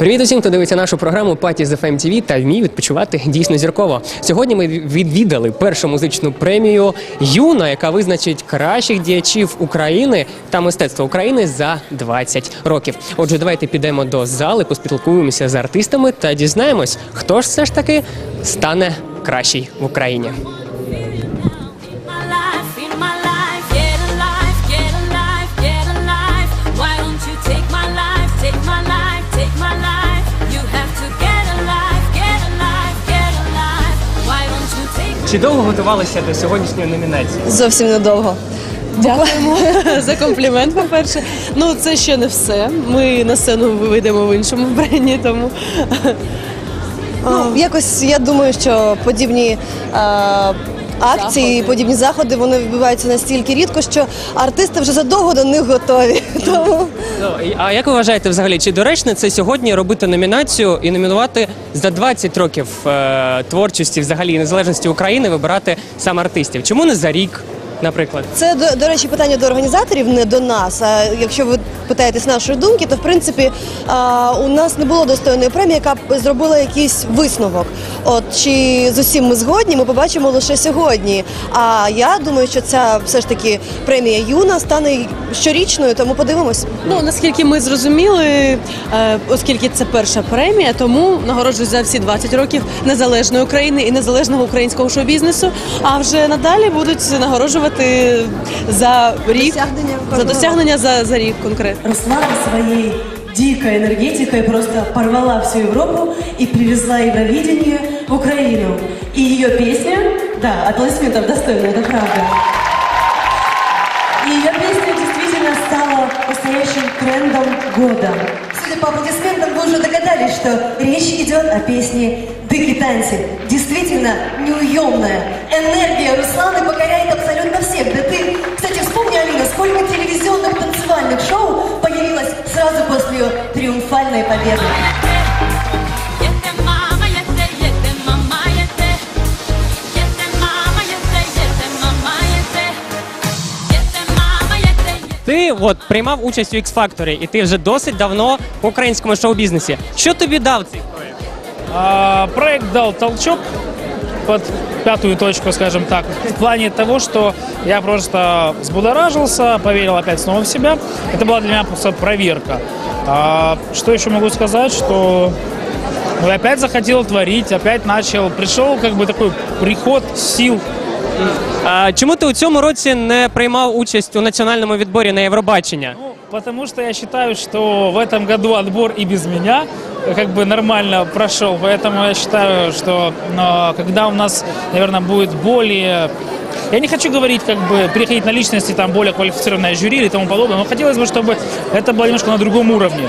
Привіт усім, хто дивиться нашу програму Паті з FM та вміє відпочивати дійсно зірково. Сьогодні ми відвідали першу музичну премію Юна, яка визначить кращих діячів України та мистецтва України за 20 років. Отже, давайте підемо до зали, поспілкуємося з артистами та дізнаємось, хто ж все ж таки стане кращий в Україні. Чи довго готувалися до сьогоднішньої номінації? Зовсім недовго. Дякуємо за комплімент, по-перше. Ну, це ще не все. Ми на сцену вийдемо в іншому вбранні, тому Ну, якось я думаю, що подібні е, акції, подібні заходи вони відбуваються настільки рідко, що артисти вже задовго до них готові. Тому Ну, А як ви вважаєте взагалі, чи доречно це сьогодні робити номінацію і номінувати за 20 років е, творчості взагалі і незалежності України вибирати саме артистів? Чому не за рік, наприклад? це до, до речі питання до організаторів, не до нас. А якщо ви питаєтесь нашої думки, то в принципі а, у нас не було достойної премії, яка б зробила якийсь висновок. От чи з усім ми згодні, ми побачимо лише сьогодні. А я думаю, що ця все ж таки премія юна стане щорічною, тому подивимось. ну наскільки ми зрозуміли, е, оскільки це перша премія, тому нагороджують за всі 20 років незалежної України і незалежного українського шоу-бізнесу. А вже надалі будуть нагороджувати за рік Досягнення за досягнення за, за рік конкретно. Руслана своей дикой энергетикой просто порвала всю Европу и привезла Евровидение в Украину. И ее песня, да, аплодисментов достойна, это правда. И ее песня действительно стала настоящим трендом года. Судя по аплодисментам, вы уже догадались, что речь идет о песне «Дыки танцы». Действительно неуемная. Энергия yete. Ти от приймав участь у x Factor, і ти вже досить давно в українському шоу-бізнесі. Що тобі дав цей проект? А, Проект дал толчок под пятую точку, скажем так, в плане того, что я просто взбудоражился, поверил опять снова в себя. Это была для меня просто проверка. А, Что еще могу сказать, что ну, опять захотел творить, опять начал, пришел как бы такой приход сил. А, чому ти у цьому році не приймав участь у національному відборі на Євробачення? Ну, потому что я считаю, что в этом году отбор и без меня как бы нормально прошел. Поэтому я считаю, что но, когда у нас, наверное, будет более... Я не хочу говорить, как бы, переходить на личности, там, более квалифицированное жюри или тому подобное, но хотелось бы, чтобы это было немножко на другом уровне.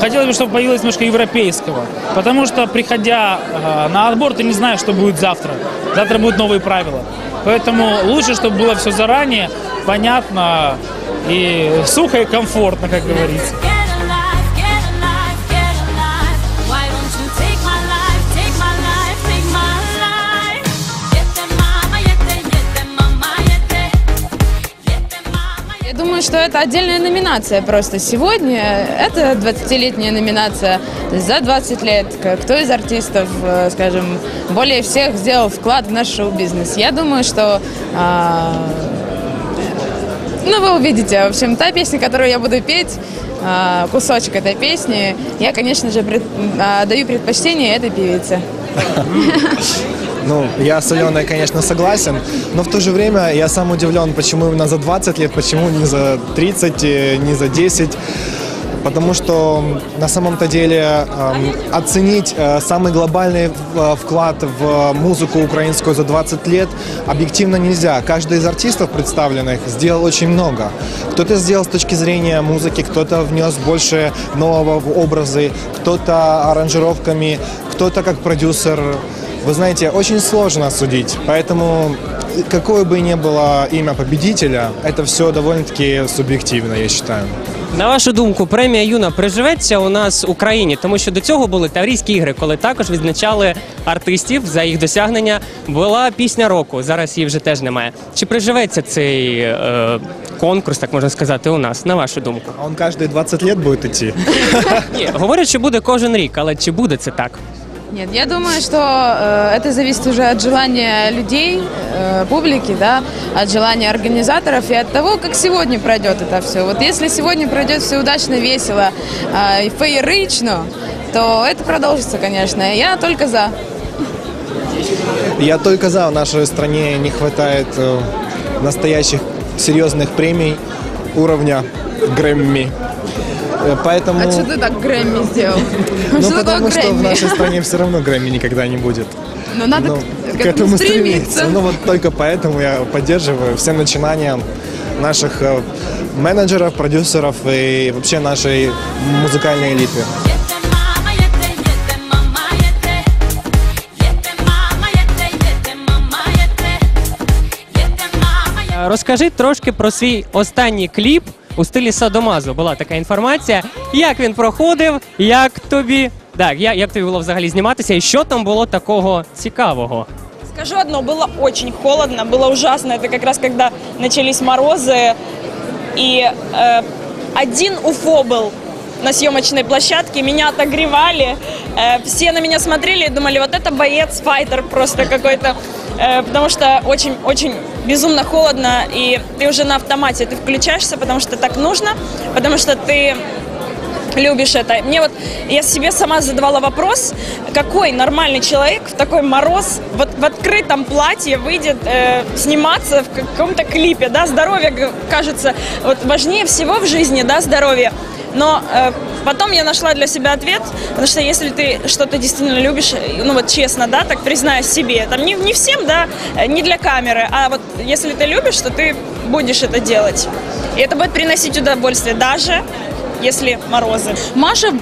Хотелось бы, чтобы появилось немножко европейского. Потому что, приходя э, на отбор, ты не знаешь, что будет завтра. Завтра будут новые правила. Поэтому лучше, чтобы было все заранее, понятно и сухо и комфортно, как говорится. Что это отдельная номинация просто. Сегодня это 20-летняя номинация за 20 лет. Кто из артистов, э, скажем, более всех сделал вклад в наш шоу-бизнес? Я думаю, что... а, ну, вы увидите. В общем, та песня, которую я буду петь, а, кусочек этой песни, я, конечно же, пред- а, даю предпочтение этой певице. Ну, я с Аленой, конечно, согласен, но в то же время я сам удивлен, почему именно за 20 лет, почему не за 30, э, не за 10. Потому что на самом-то деле эм, оценить э, самый глобальный э, вклад в музыку украинскую за 20 лет объективно нельзя. Каждый из артистов представленных сделал очень много. Кто-то сделал с точки зрения музыки, кто-то внес больше нового в образы, кто-то аранжировками, кто-то как продюсер. Вы знаете, очень сложно судить, поэтому какое бы ни было имя победителя, это все довольно-таки субъективно, я считаю. На вашу думку, премія Юна приживеться у нас в Україні, тому що до цього були Таврійські ігри, коли також відзначали артистів за їх досягнення. Була пісня року. Зараз її вже теж немає. Чи приживеться цей е, конкурс, так можна сказати, у нас? На вашу думку? А он каждые 20 лет будет идти. Ні, говорять, що буде кожен рік, але чи буде це так? Нет, я думаю, что э, это зависит уже от желания людей, э, публики, да, от желания организаторов и от того, как сегодня пройдет это все. Вот если сегодня пройдет все удачно, весело э, и феерично, то это продолжится, конечно. Я только за. Я только за. В нашей стране не хватает э, настоящих серьезных премий уровня Грэмми. Э, Поэтому... А что ты так Грэмми сделал? Ну, Что такое потому что в Грэмми? нашей стране все равно Грэмми никогда не будет. Ну, надо Ну, к, к этому стремиться. Ну вот только поэтому я поддерживаю все начинания наших э, менеджеров, продюсеров и вообще нашей музыкальной элиты. Yete mama yete yete mama yete Yete mama yete yete mama yete Yete mama yete Е, Розкажи трошки про свій останній кліп у стилі Садомазо. Була така інформація. Як він проходив, як тобі. Так, я- як тобі було взагалі зніматися, і що там було такого цікавого? Скажу одно, было очень холодно, было ужасно. Это как раз когда начались морозы. И э, один УФО был на съемочной площадке, меня отогревали. Э, все на меня смотрели и думали, вот это боец, файтер просто какой-то. Э, потому что очень-очень безумно холодно, и ты уже на автомате, ты включаешься, потому что так нужно, потому что ты любишь это. Мне вот, я себе сама задавала вопрос, какой нормальный человек в такой мороз вот в открытом платье выйдет э, сниматься в каком-то клипе, да, здоровье, кажется, вот важнее всего в жизни, да, здоровье. Но э, потом я нашла для себя ответ, потому что если ты что-то действительно любишь, ну вот честно, да, так признаюсь себе, там не, не всем, да, э, не для камеры, а вот если ты любишь, то ты будешь это делать. И это будет приносить удовольствие, даже если морозы. Маша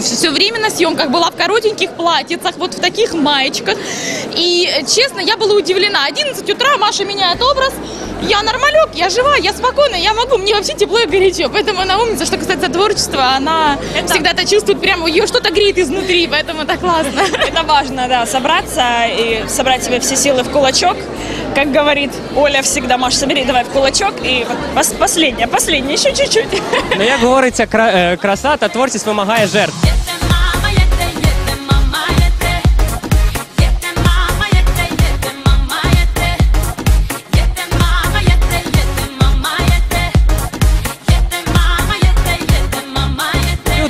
все время на съемках была в коротеньких платьицах, вот в таких маечках. И, э, честно, я была удивлена. 11 утра Маша меняет образ. Я нормалек, я жива, я спокойна, я могу, мне вообще тепло и горячо. Поэтому она умница. Что касается творчества, она Это- всегда-то чувствует прямо, ее что-то греет изнутри, поэтому это классно. Это важно, да, собраться и собрать себе все силы в кулачок. Как говорит Оля всегда, Маш, собери давай в кулачок. Пос- последнее, последнее, еще чуть-чуть. Ну, як говориться, кра- е, творчество вимагає жертв.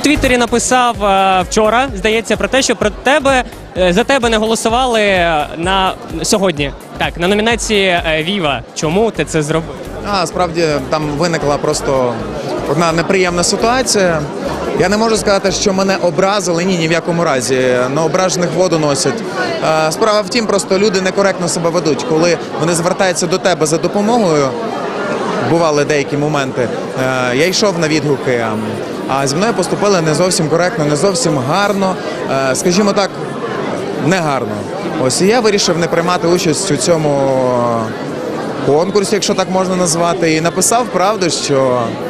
Твіттері написав е, вчора, здається, про те, що про тебе е, за тебе не голосували е, на сьогодні. Так, на номінації Віва. Чому ти це зробив? А, справді там виникла просто одна неприємна ситуація. Я не можу сказати, що мене образили, ні, ні в якому разі. На ображених воду носять. Справа в тім, просто люди некоректно себе ведуть, коли вони звертаються до тебе за допомогою. Бували деякі моменти. Я йшов на відгуки, а зі мною поступили не зовсім коректно, не зовсім гарно. Е, Скажімо так, не гарно. Ось і я вирішив не приймати участь у цьому конкурсі, якщо так можна назвати, і написав правду, що е,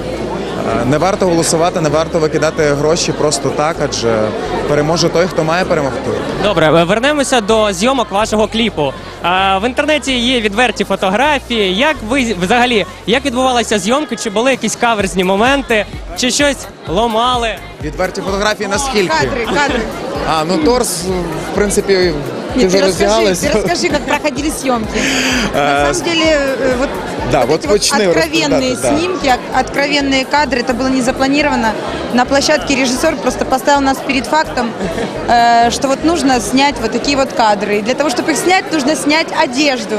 не варто голосувати, не варто викидати гроші просто так, адже переможе той, хто має перемогти. Добре, е, вернемося до зйомок вашого кліпу. В інтернеті є відверті фотографії. Як ви взагалі як відбувалися зйомки? Чи були якісь каверзні моменти, чи щось ломали? Відверті фотографії наскільки? Кадры, кадры. А, ну торс, в принципі, ты расскажи, роздягалась. ты расскажи, как проходили съемки. Э, На самом деле, э, вот, да, вот вот эти вот начни откровенные рассказать, да. снимки, от- откровенные кадры, это было не запланировано. На площадке режиссер просто поставил нас перед фактом, э, что вот нужно снять вот такие вот кадры. И для того, чтобы их снять, нужно снять одежду.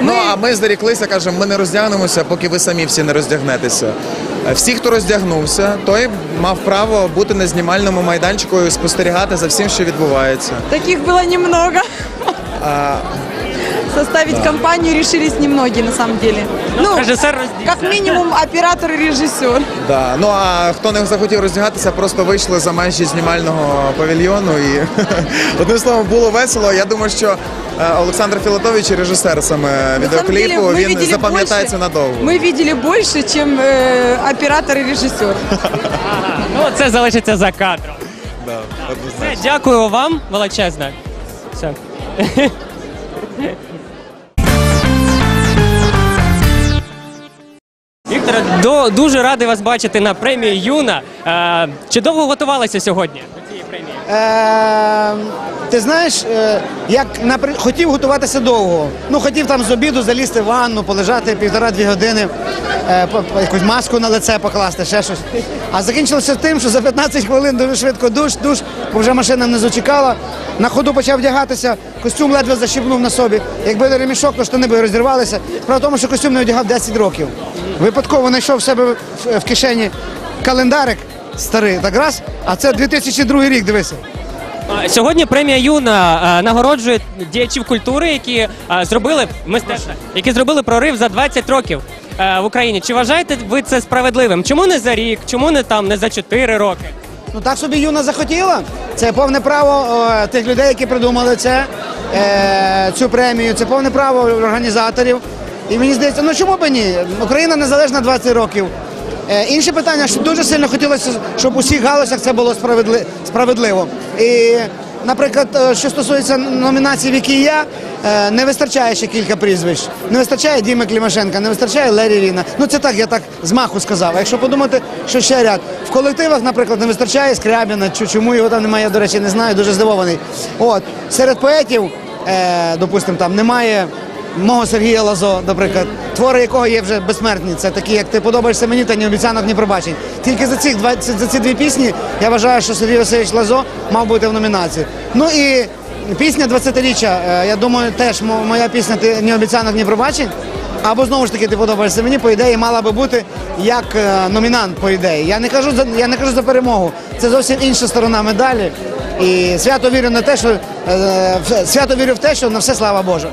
Ну а ми заріклися, кажемо, ми не роздягнемося, поки ви самі всі не роздягнетеся. Е, Всі, хто роздягнувся, той мав право бути на знімальному майданчику і спостерігати за всім, що відбувається. Таких було немного. А, Составить компанію решились немногие на самом деле. Ну, Режисер роздівся. как минимум оператор и режиссер. Да. Ну а хто не захотів роздягатися, просто вийшли за межі знімального павільйону. І одним словом було весело. Я думаю, що е, Олександр Філатович, режисер саме На самом деле, відеокліпу, мы він видели запам'ятається больше- надовго. Мы видели больше, чем э, оператор и режиссер. Ну, це залишиться за кадром. Да, однозначно. Все, дякую вам величезне. Все. до, дуже радий вас бачити на премії Юна. Е, чи довго готувалися сьогодні до цієї премії? Е, ти знаєш, е, як на хотів готуватися довго. Ну, хотів там з обіду залізти в ванну, полежати півтора-дві години, е, по- якусь маску на лице покласти, ще щось. А закінчилося тим, що за 15 хвилин дуже швидко душ, душ, бо вже машина не зачекала. На ходу почав вдягатися, костюм ледве защіпнув на собі. Якби не ремішок, то штани би розірвалися. В тому, що костюм не одягав 10 років. Випадково знайшов в себе в, кишені календарик старий, так раз, а це 2002 рік, дивися. Сьогодні премія Юна нагороджує діячів культури, які зробили мистецтва, які зробили прорив за 20 років е, в Україні. Чи вважаєте ви це справедливим? Чому не за рік? Чому не там не за 4 роки? Ну так собі юна захотіла. Це повне право е, тих людей, які придумали це, е, цю премію. Це повне право організаторів. І мені здається, ну чому б ні? Україна незалежна 20 років. Е, інше питання, що дуже сильно хотілося, щоб у всіх галузях це було справедли- справедливо. І, наприклад, е, що стосується номінації якій я», е, не вистачає ще кілька прізвищ. Не вистачає Діми Клімашенка, не вистачає Лері Ріна. Ну це так, я так з маху сказав. А якщо подумати, що ще ряд. В колективах, наприклад, не вистачає Скрябіна, чому його там немає, я, до речі, не знаю, дуже здивований. От, серед поетів, е, допустимо, там немає мого Сергія Лазо, наприклад, твори якого є вже безсмертні. Це такі, як ти подобаєшся мені, та ні обіцянок, ні пробачень. Тільки за два за ці дві пісні я вважаю, що Сергій Васильович Лазо мав бути в номінації. Ну і пісня 20-річчя, е, я думаю, теж мо- моя пісня ти ні обіцянок, ні пробачень. Або знову ж таки ти подобаєшся мені, по ідеї мала би бути як е, номінант, по ідеї. Я не кажу за я не кажу за перемогу. Це зовсім інша сторона медалі. І свято вірю на те, що е, свято вірю в те, що на все слава Божа.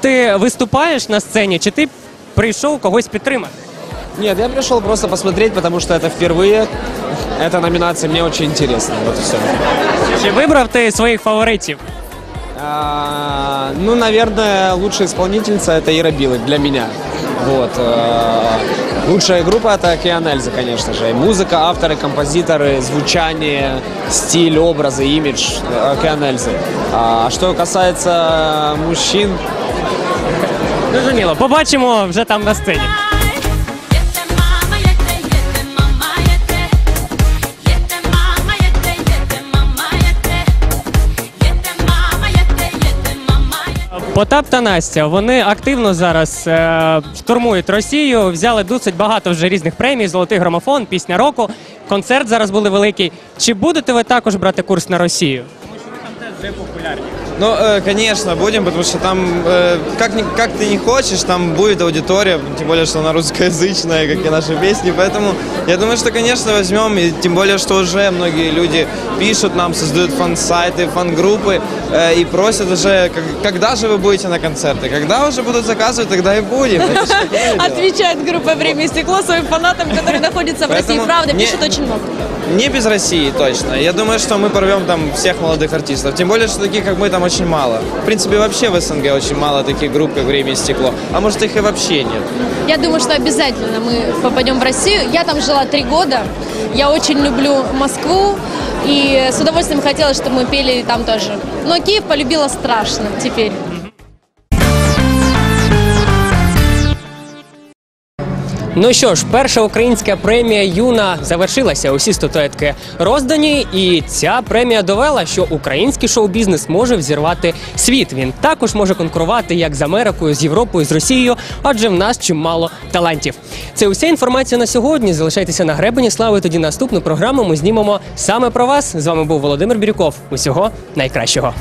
Ти виступаєш на сцені, чи ти прийшов когось підтримати? Нет, я пришел просто посмотреть, потому что это впервые. Эта номинация мне очень интересна. Вот и все. Чи вибрав ти своїх фаворитів? А, ну, наверное, лучшая исполнительница это Ира Билык для меня. Вот. а, Лучшая группа это Океан Эльза, конечно же. И музыка, авторы, композиторы, звучание, стиль, образы, имидж э, Океан Эльзы. А что касается мужчин, Зрозуміло, побачимо вже там на сцені. Потап та Настя вони активно зараз е, штурмують Росію. Взяли досить багато вже різних премій: Золотий грамофон, пісня року. Концерт зараз були великий. Чи будете ви також брати курс на Росію? Ну, э, конечно, будем, потому что там, э, как, как ты не хочешь, там будет аудитория, тем более, что она русскоязычная, как и наши песни, поэтому я думаю, что, конечно, возьмем, и тем более, что уже многие люди пишут нам, создают фан-сайты, фан-группы э, и просят уже, как- когда же вы будете на концерты, когда уже будут заказывать, тогда и будем. Отвечает группа «Время и стекло» своим фанатам, которые находятся в России. Правда, пишут очень много. Не без России, точно. Я думаю, что мы порвем там всех молодых артистов. Тем более, что таких, как мы, там очень мало. В принципе, вообще в СНГ очень мало таких групп, как «Время и стекло». А может, их и вообще нет. Я думаю, что обязательно мы попадем в Россию. Я там жила три года. Я очень люблю Москву. И с удовольствием хотела, чтобы мы пели там тоже. Но Киев полюбила страшно теперь. Ну що ж, перша українська премія Юна завершилася. Усі статуетки роздані, і ця премія довела, що український шоу-бізнес може взірвати світ. Він також може конкурувати як з Америкою, з Європою, з Росією, адже в нас чимало талантів. Це уся інформація на сьогодні. Залишайтеся на гребені слави. Тоді наступну програму ми знімемо саме про вас. З вами був Володимир Бірюков. Усього найкращого.